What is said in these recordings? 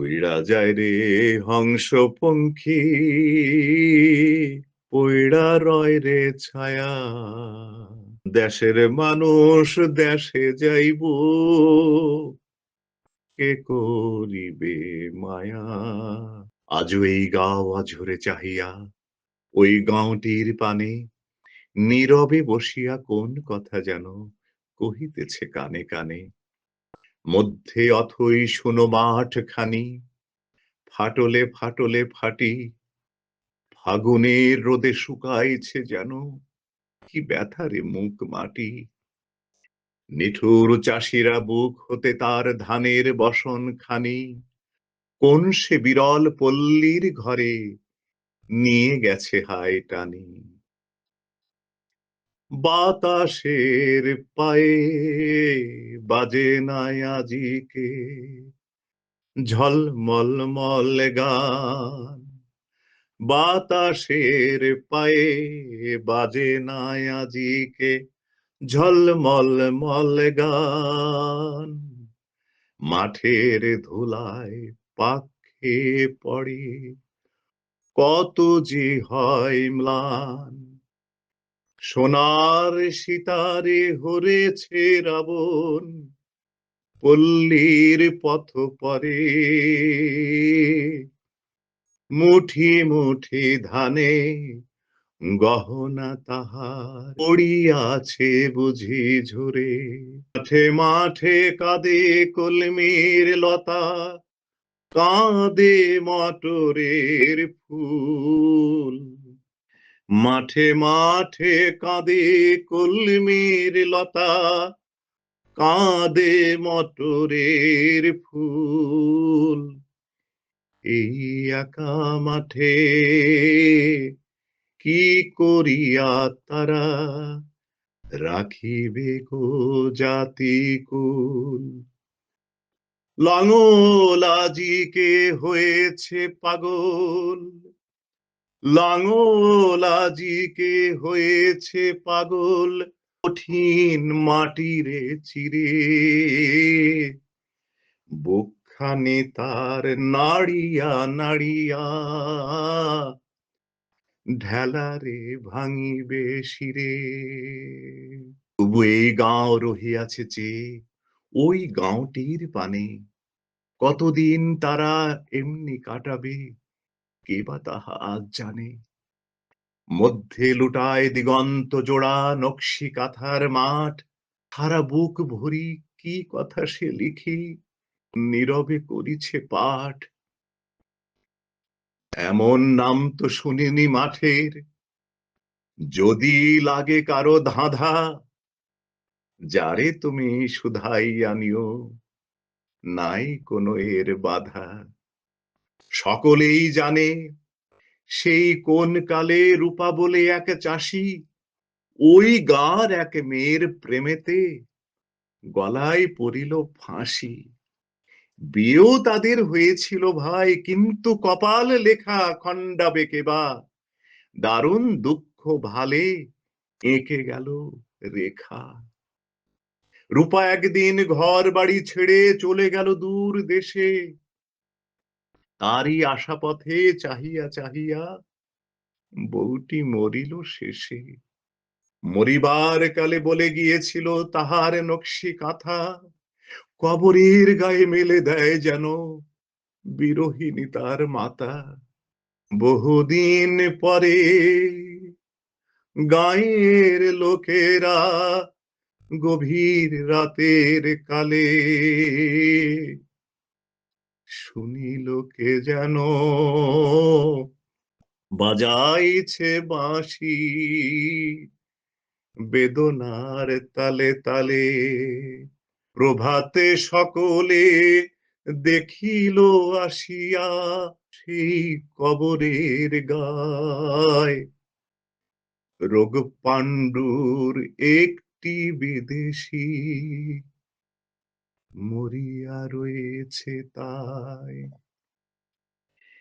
উইড়া যায় রে হংস পঙ্খী পইড়া রয় রে ছায়া। দেশের মানুষ দেশে যাইব, কে করিবে মায়া? আজ এই গাও আঝরে চাহিয়া, ওই গাঁওটির পানে নীরবে বসিয়া কোন কথা যেন কহিতেছে কানে কানে। মধ্যে অথই শুনো মাঠ খানি ফাটলে ফাটলে ফাটি, ফাগুনের রোদে শুকাইছে যেন, কি ব্যথারে মুখ মাটি। নিঠুর চাষিরা বুক হতে তার ধানের বসন খানি কোন সে বিরল পল্লীর ঘরে নিয়ে গেছে হায় টানি। বাতাসের পায়ে বাজে নাই আজিকে ঝলমল মল গান, বাতাসের পায়ে বাজে নাই আজিকে ঝলমল মল গান, মাঠের ধুলায় পাখে পড়ে। কত যে হয় ম্লান সোনার সিতারে হরেছে রাবণ, পল্লীর পথ পরে। মুঠি মুঠি ধানে গহনা তাহার পড়িয়াছে বুঝি ঝরে। মাঠে মাঠে কাঁদে কলমির লতা, কাঁদে মটরের ফুল। মাঠে মাঠে কাঁদে কলমির লতা, কাঁদে মটরের ফুল। এই একা মাঠে কি করিয়া তারা রাখিবে গো জাতি কুল? লাঙল আজিকে হয়েছে পাগল? লাঙল আজিকে হয়েছে পাগল, কঠিন মাটিরে চিরে। বুকখানে তার নাড়িয়া নাড়িয়া ঢেলারে ভাঙিবে শিরে। তবু এই গাঁও রহিয়াছে যে, ওই গাঁওটির পানে কতদিন তারা এমনি কাটাবে? কে বা তাহা আজ জানে? মধ্যে লুটায় দিগন্ত জোড়া নকশি কাথার মাঠ সারা বুক ভরি কি কথা সে লিখি, নীরবে করিছে পাঠ। এমন নাম তো শুনিনি মাঠের, যদি লাগে কারও ধাঁধা, যারে তুমি শুধাই আনিও নাই কোনো এর বাধা। সকলেই জানে, সেই কোন কালে রূপা বলে এক চাষি, ওই গার এক মেয়ের প্রেমেতে গলায় পড়িল ফাঁসি। বিয়েও তাদের হয়েছিল ভাই, কিন্তু কপাল লেখা খণ্ডা বেঁকে বা। দারুণ দুঃখ ভালে এঁকে গেল রেখা। রূপা একদিন ঘর বাড়ি ছেড়ে চলে গেল দূর দেশে তারই আশা পথে চাহিয়া চাহিয়া বউটি মরিল শেষে। মরিবার কালে বলে গিয়েছিল তাহার নকশি কাঁথা, কবরের গায়ে মেলে দেয় যেন বিরোহিনী তার মাতা। বহুদিন পরে গায়ের লোকেরা গভীর রাতের কালে শুনিল কে যেন। বাজাইছে বাঁশি বেদনার তালে তালে, প্রভাতে সকলে দেখিল আসিয়া সেই কবরের গায়। রোগ পাণ্ডুর একটি বিদেশি মরিয়া রয়েছে তাই।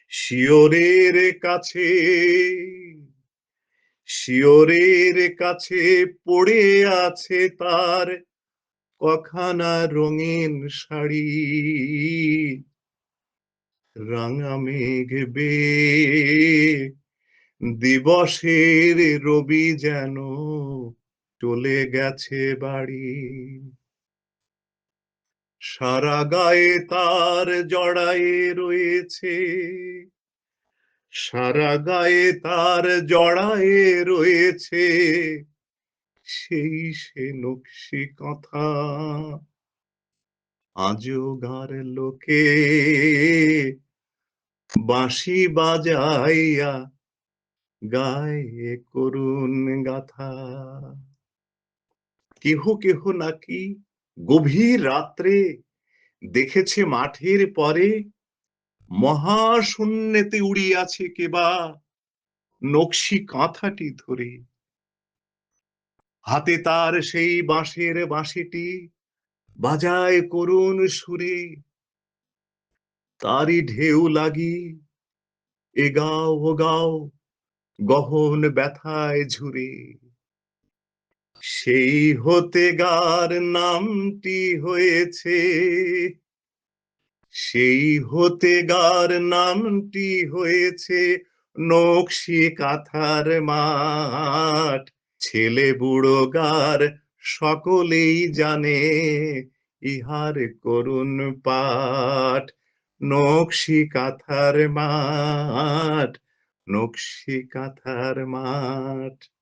শিওরের কাছে শিওরের কাছে পড়ে আছে তার কখানা রঙিন শাড়ি। রাঙা মেঘ বেয়ে দিবসের রবি যেন চলে গেছে বাড়ি। সারা গায়ে তার জড়ায়ে রয়েছে। সারা গায়ে তার জড়ায়ে রয়েছে। সেই সে নকশি কথা আজও গার লোকে বাঁশি বাজাইয়া গায়ে করুণ গাথা। কেহ কেহ নাকি গভীর রাত্রে দেখেছে মাঠের পরে মহাশূন্যেতে উড়িয়াছে কেবা নকশি কাঁথাটি ধরে। হাতে তার সেই বাঁশের বাঁশিটি বাজায় করুণ সুরে। তারই ঢেউ লাগি এগাও গাও ও গাও, গহন ব্যথায় ঝুরে। সেই হতে গার নামটি হয়েছে। সেই হতে গার নামটি হয়েছে নকশি কাথার মাঠ। ছেলে বুড়ো গার সকলেই জানে ইহার করুণ পাঠ। নকশি কাথার মাঠ, নকশি কাথার মাঠ।